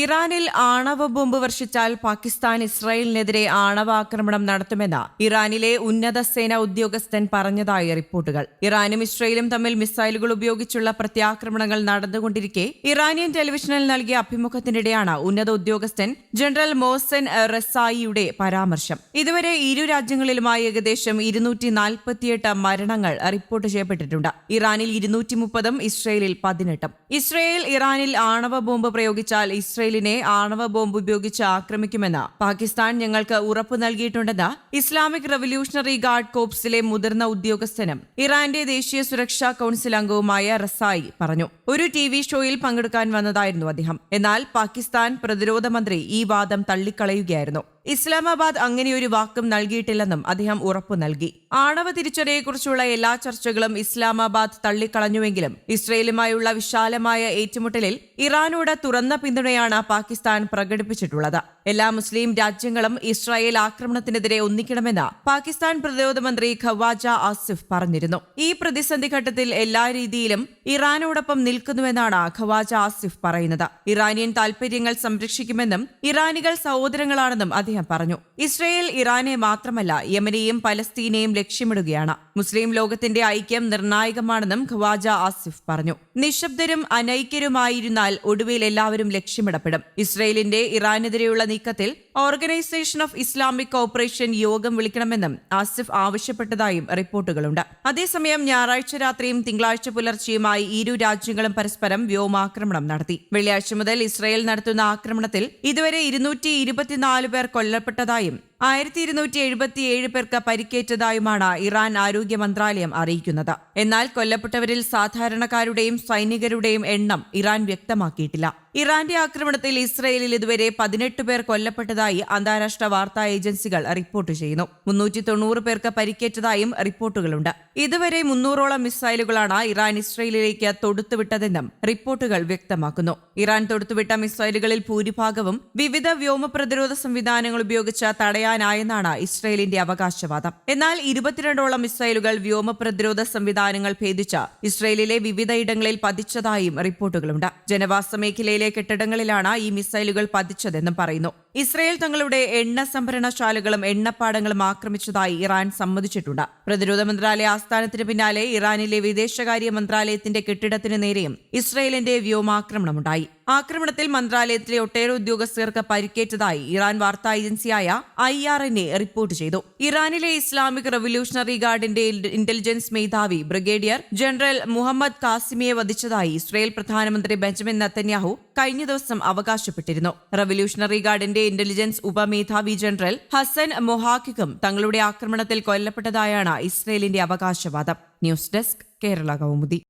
ഇറാനിൽ ആണവ ബോംബ് വർഷിച്ചാൽ പാകിസ്ഥാൻ ഇസ്രായേലിനെതിരെ ആണവാക്രമണം നടത്തുമെന്ന് ഇറാനിലെ ഉന്നത സേനാ ഉദ്യോഗസ്ഥൻ പറഞ്ഞതായി റിപ്പോർട്ടുകൾ. ഇറാനും ഇസ്രായേലും തമ്മിൽ മിസൈലുകൾ ഉപയോഗിച്ചുള്ള പ്രത്യാക്രമണങ്ങൾ നടന്നുകൊണ്ടിരിക്കെ ഇറാനിയൻ ടെലിവിഷനിൽ നൽകിയ അഭിമുഖത്തിനിടെയാണ് ഉന്നത ഉദ്യോഗസ്ഥൻ ജനറൽ മോസൻ റസായിയുടെ പരാമർശം. ഇതുവരെ ഇരു രാജ്യങ്ങളിലുമായി ഏകദേശം ഇരുന്നൂറ്റി നാൽപ്പത്തിയെട്ട് മരണങ്ങൾ റിപ്പോർട്ട് ചെയ്യപ്പെട്ടിട്ടുണ്ട്. ഇറാനിൽ ഇരുന്നൂറ്റി മുപ്പതും ഇസ്രയേലിൽ പതിനെട്ടും. ഇസ്രയേൽ ഇറാനിൽ ആണവ ബോംബ് പ്രയോഗിച്ചാൽ ഇസ്രയേലിനെ ആണവ ബോംബ് ഉപയോഗിച്ച് ആക്രമിക്കുമെന്ന് പാകിസ്ഥാൻ ഞങ്ങൾക്ക് ഉറപ്പു നൽകിയിട്ടുണ്ടെന്ന് ഇസ്ലാമിക് റവല്യൂഷണറി ഗാർഡ് കോപ്സിലെ മുതിർന്ന ഉദ്യോഗസ്ഥനും ഇറാന്റെ ദേശീയ സുരക്ഷാ കൌൺസിൽ അംഗവുമായ റസായി പറഞ്ഞു. ഒരു ടി വി ഷോയിൽ പങ്കെടുക്കാൻ വന്നതായിരുന്നു അദ്ദേഹം. എന്നാൽ പാകിസ്ഥാൻ പ്രതിരോധ മന്ത്രി ഈ വാദം തള്ളിക്കളയുകയായിരുന്നു. ഇസ്ലാമാബാദ് അങ്ങനെയൊരു വാക്കും നൽകിയിട്ടില്ലെന്നും അദ്ദേഹം ഉറപ്പു നൽകി. ആണവ തിരിച്ചറിയെക്കുറിച്ചുള്ള എല്ലാ ചർച്ചകളും ഇസ്ലാമാബാദ് തള്ളിക്കളഞ്ഞുവെങ്കിലും ഇസ്രയേലുമായുള്ള വിശാലമായ ഏറ്റുമുട്ടലിൽ ഇറാനോട് തുറന്ന പിന്തുണയാണ് പാകിസ്ഥാൻ പ്രകടിപ്പിച്ചിട്ടുള്ളത്. എല്ലാ മുസ്ലിം രാജ്യങ്ങളും ഇസ്രായേൽ ആക്രമണത്തിനെതിരെ ഒന്നിക്കണമെന്ന് പാകിസ്ഥാൻ പ്രതിരോധ മന്ത്രി ഖവാജ ആസിഫ് പറഞ്ഞിരുന്നു. ഈ പ്രതിസന്ധി ഘട്ടത്തിൽ എല്ലാ രീതിയിലും ഇറാനോടൊപ്പം നിൽക്കുന്നുവെന്നാണ് ഖവാജ ആസിഫ് പറയുന്നത്. ഇറാനിയൻ താൽപര്യങ്ങൾ സംരക്ഷിക്കുമെന്നും ഇറാനികൾ സഹോദരങ്ങളാണെന്നും അദ്ദേഹം പറഞ്ഞു. ഇസ്രയേൽ ഇറാനെ മാത്രമല്ല യമനെയും പലസ്തീനെയും ലക്ഷ്യമിടുകയാണ്. മുസ്ലിം ലോകത്തിന്റെ ഐക്യം നിർണായകമാണെന്നും ഖവാജ ആസിഫ് പറഞ്ഞു. നിശബ്ദരും അനൈക്യരുമായിരുന്നാൽ ഒടുവിൽ എല്ലാവരും ലക്ഷ്യമിടപ്പെടും. ഇസ്രയേലിന്റെ ഇറാനെതിരെയുള്ള നീക്കത്തിൽ ഓർഗനൈസേഷൻ ഓഫ് ഇസ്ലാമിക് കോപ്പറേഷൻ യോഗം വിളിക്കണമെന്നും ആസിഫ് ആവശ്യപ്പെട്ടതായും റിപ്പോർട്ടുകളുണ്ട്. അതേസമയം ഞായറാഴ്ച രാത്രിയും തിങ്കളാഴ്ച പുലർച്ചെയുമായി ഇരു രാജ്യങ്ങളും പരസ്പരം വ്യോമാക്രമണം നടത്തി. വെള്ളിയാഴ്ച മുതൽ ഇസ്രയേൽ നടത്തുന്ന ആക്രമണത്തിൽ ഇതുവരെ ഇരുന്നൂറ്റി ഇരുപത്തിനാല് പേർ കൊല്ലപ്പെട്ടതായും ആയിരത്തി ഇരുന്നൂറ്റി എഴുപത്തിയേഴ് പേർക്ക് പരിക്കേറ്റതായുമാണ് ഇറാൻ ആരോഗ്യ മന്ത്രാലയം അറിയിക്കുന്നത്. എന്നാൽ കൊല്ലപ്പെട്ടവരിൽ സാധാരണക്കാരുടെയും സൈനികരുടെയും എണ്ണം ഇറാൻ വ്യക്തമാക്കിയിട്ടില്ല. ഇറാന്റെ ആക്രമണത്തിൽ ഇസ്രയേലിൽ ഇതുവരെ പതിനെട്ട് പേർ കൊല്ലപ്പെട്ടതായി അന്താരാഷ്ട്ര വാർത്താ ഏജൻസികൾ റിപ്പോർട്ട് ചെയ്യുന്നു. മുന്നൂറ്റി തൊണ്ണൂറ് പേർക്ക് പരിക്കേറ്റതായും റിപ്പോർട്ടുകളുണ്ട്. ഇതുവരെ മുന്നൂറോളം മിസൈലുകളാണ് ഇറാൻ ഇസ്രയേലിലേക്ക് തൊടുത്തുവിട്ടതെന്നും റിപ്പോർട്ടുകൾ വ്യക്തമാക്കുന്നു. ഇറാൻ തൊടുത്തുവിട്ട മിസൈലുകളിൽ ഭൂരിഭാഗവും വിവിധ വ്യോമ പ്രതിരോധ സംവിധാനങ്ങൾ ഉപയോഗിച്ച് തടയാനായെന്നാണ് ഇസ്രയേലിന്റെ അവകാശവാദം. എന്നാൽ ഇരുപത്തിരണ്ടോളം മിസൈലുകൾ വ്യോമ പ്രതിരോധ സംവിധാനങ്ങൾ ഭേദിച്ച് ഇസ്രയേലിലെ വിവിധയിടങ്ങളിൽ പതിച്ചതായും റിപ്പോർട്ടുകളുണ്ട്. ജനവാസ മേഖലയിലെ കെട്ടിടങ്ങളിലാണ് ഈ മിസൈലുകൾ പതിച്ചതെന്നും പറയുന്നു. ഇസ്രയേൽ തങ്ങളുടെ എണ്ണ സംഭരണശാലകളും എണ്ണപ്പാടങ്ങളും ആക്രമിച്ചതായി ഇറാൻ സമ്മതിച്ചിട്ടുണ്ട്. പ്രതിരോധ മന്ത്രാലയ ആസ്ഥാനത്തിന് പിന്നാലെ ഇറാനിലെ വിദേശകാര്യ മന്ത്രാലയത്തിന്റെ കെട്ടിടത്തിന് നേരെയും ഇസ്രയേലിന്റെ വ്യോമാക്രമണമുണ്ടായി. ആക്രമണത്തിൽ മന്ത്രാലയത്തിലെ ഒട്ടേറെ ഉദ്യോഗസ്ഥർക്ക് പരിക്കേറ്റതായി ഇറാൻ വാർത്താ ഏജൻസിയായ I R N A report ചെയ്തു. ഇറാനിലെ ഇസ്ലാമിക് റവല്യൂഷണറി ഗാർഡിന്റെ ഇന്റലിജൻസ് മേധാവി ബ്രിഗേഡിയർ ജനറൽ മുഹമ്മദ് കാസിമിയെ വധിച്ചതായി ഇസ്രയേൽ പ്രധാനമന്ത്രി ബെഞ്ചമിൻ നത്തന്യാഹു കഴിഞ്ഞ ദിവസം അവകാശപ്പെട്ടിരുന്നു. റവല്യൂഷണറി ഗാർഡിന്റെ ഇന്റലിജൻസ് ഉപമേധാവി ജനറൽ ഹസൻ മൊഹാക്കിക്കും തങ്ങളുടെ ആക്രമണത്തിൽ കൊല്ലപ്പെട്ടതായാണ് ഇസ്രയേലിന്റെ അവകാശവാദം. News desk Kerala Kaumudi.